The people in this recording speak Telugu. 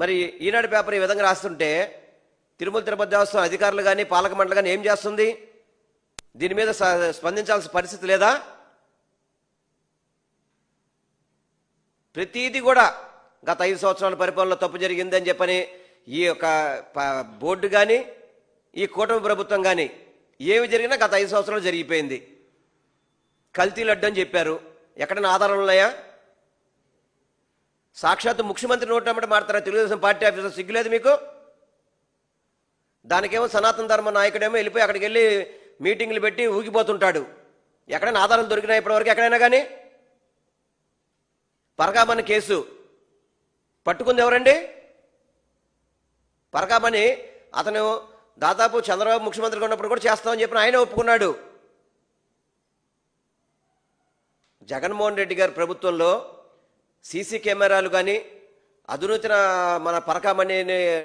మరి ఈనాడు పేపర్ ఈ విధంగా రాస్తుంటే తిరుమల తిరుపతి దేవస్థానం అధికారులు కానీ పాలక మండలి కానీ ఏం చేస్తుంది? దీని మీద స్పందించాల్సిన పరిస్థితి లేదా? ప్రతీది కూడా గత ఐదు సంవత్సరాల పరిపాలనలో తప్పు జరిగిందని చెప్పని ఈ యొక్క ప- బోర్డు కానీ ఈ కూటమి ప్రభుత్వం కానీ ఏమి జరిగినా గత ఐదు సంవత్సరాలు జరిగిపోయింది. కల్తీ లడ్డు అని చెప్పారు. ఎక్కడైనా ఆధారాలు ఉన్నాయా? సాక్షాత్తు ముఖ్యమంత్రి నోటమ్మట మారుతారా? తెలుగుదేశం పార్టీ ఆఫీసర్ సిగ్గులేదు మీకు? దానికేమో సనాతన ధర్మ నాయకుడేమో వెళ్ళిపోయి అక్కడికి వెళ్ళి మీటింగ్లు పెట్టి ఊగిపోతుంటాడు. ఎక్కడైనా ఆధారాలు దొరికినా ఇప్పటివరకు ఎక్కడైనా కానీ పరకామణి కేసు. పట్టుకుంది ఎవరండి? పరకామణి అతను దాదాపు చంద్రబాబు ముఖ్యమంత్రిగా ఉన్నప్పుడు కూడా చేస్తామని చెప్పిన ఆయన ఒప్పుకున్నాడు. జగన్మోహన్ రెడ్డి గారి ప్రభుత్వంలో సీసీ కెమెరాలు కానీ అధునూతన మన పరకామణి